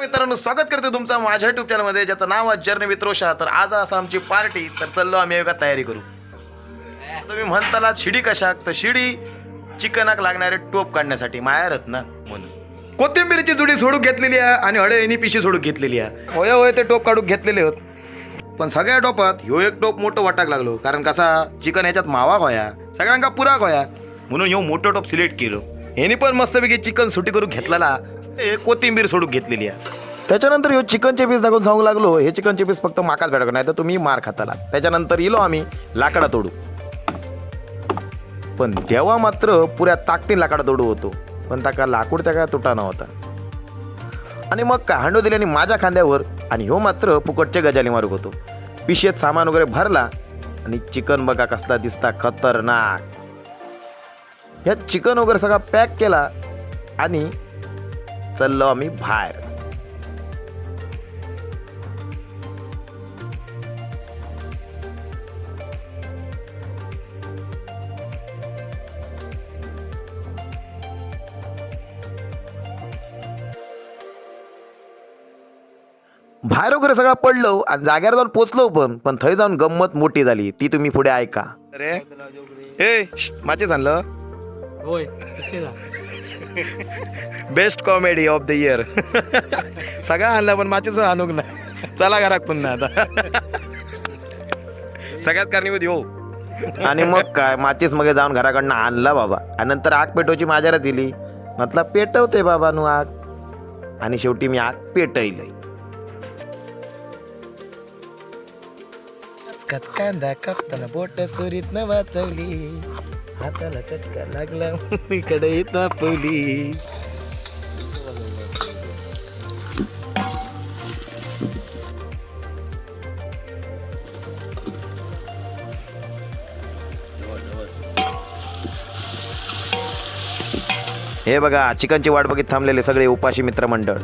मित्रांनो स्वागत करते तुमचं माझ्या युट्यूब चॅनलमध्ये ज्याचं नाव आहे जर्नी वित्रोषा तर आज असं आमची पार्टी तर चललो आम्ही एका तयारी करू. तुम्ही म्हणताला शिडी कशाक तर शिडी चिकनाक लागणारे टोप काढण्यासाठी माया रत्न म्हणून. कोथिंबीरची जुडी सोडून घेतलेली आहे आणि हळदीनी पिशी सोडून घेतलेली आहे. होय होय ते टोप काढून घेतलेले होत. पण सगळ्या टोपात ह्यो एक टोप मोठं वाटाक लागलो कारण कसा चिकन ह्याच्यात मावा होया सगळ्यांका पुराक होया म्हणून ह्यो मोठं टोप सिलेक्ट केलो. ह्यानी पण मस्तपैकी चिकन सुटी करून घेतलेला. हे कोथिंबीर सोडून घेतलेली आहे. त्याच्यानंतर ह्यो चिकनचे पीस दाखवून सांगू लागलो हे चिकनचे पीस फक्त माकाच भेटा नाही तर तुम्ही मार खाताला. त्याच्यानंतर इलो आम्ही लाकडा तोडू. पण तेव्हा मात्र पुऱ्या ताकदीन लाकडा तोडू होतो. पण ताका लाकूड त्या काय तुटा नव्हता. आणि मग का हांडो दिल्याने माझ्या खांद्यावर आणि ह्यो मात्र फुकटचे गजाली मारू होतो. पिशेत सामान वगैरे भरला आणि चिकन बघा कसला दिसता खतरनाक. ह्या चिकन वगैरे सगळा पॅक केला आणि चाललो आम्ही बाहेर. बाहेर वगैरे सगळं पडलो आणि जाग्यावर जाऊन पोचलो पण पण थंय जाऊन गंमत मोठी झाली. ती तुम्ही पुढे ऐका. अरे ए माझे सांगलं होय best comedy of the year सगळा आणला पण माझेच आणूक ना. चला घरात पुन्हा आता. सगळ्यात कारणीभूत हो. आणि मग काय माचीस मग जाऊन घराकडनं आणला बाबा. आणि नंतर आग पेटवायची माझ्याला दिली. म्हटलं पेटवते बाबा नू आग. आणि शेवटी मी आग पेटवलंय कच कांदा कापताना बोट सुरीत न वाचवली. हाताला चटका लागला. इकडे तापवली हे बघा चिकनची वाट बघित थांबलेले सगळे उपाशी मित्रमंडळ.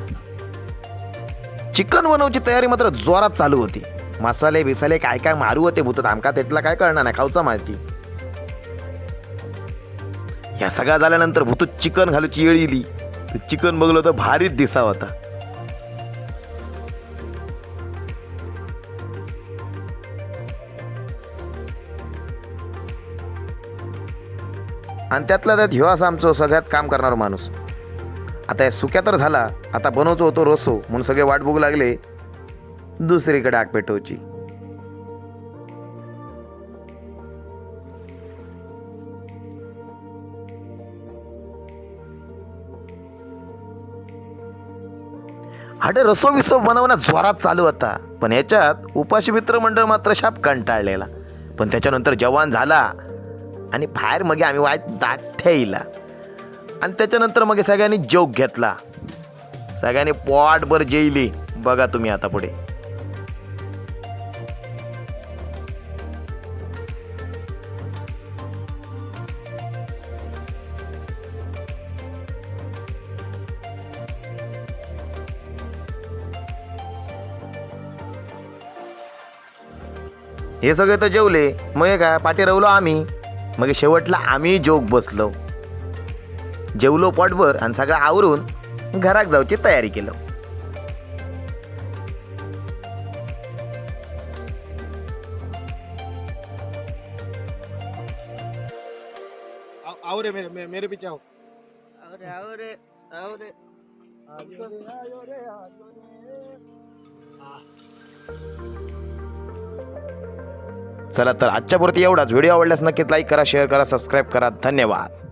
चिकन बनवची तयारी मात्र जोरात चालू होती. मसाले बिसाले काय काय मारू होते भूतात आमका त्यातला काय कळणार नाही खाऊचा माहिती ह्या सगळ्या झाल्यानंतर भूतू चिकन घालूची येळ इली तर चिकन बघलो तर भारीच दिसा होता. आणि त्यातला त्यात ह्यो असा आमचं सगळ्यात काम करणारा माणूस. आता या सुक्या तर झाला आता बनवतो होतो रसो म्हणून सगळे वाट बघू लागले. दुसरीकडे आग पेटवची हाडे रसो बनवणं बनवण्यात जोरात चालू होता. पण याच्यात उपाशी मित्र मंडळ मात्र शाप कंटाळलेला. पण त्याच्यानंतर जवान झाला आणि बाहेर मग आम्ही वाईट दाट ठेवला आणि त्याच्यानंतर मग सगळ्यांनी जोक घेतला. सगळ्यांनी पोटभर जेईली. बघा तुम्ही आता पुढे. हे सगळे तर जेवले. मग हे काय पाठी रवलो आम्ही. मग शेवटला आम्ही जोक बसलो. जेवलो पोटभर आणि सगळं आवरून घरात जाऊची तयारी केलं. आओ- आओ रे मेरे मे- मेरे पीछे आओ अरे अरे अरे चला तर आजच्या पुरती एवढाच. व्हिडिओ आवडल्यास नक्कीच लाईक करा शेअर करा सबस्क्राईब करा. धन्यवाद.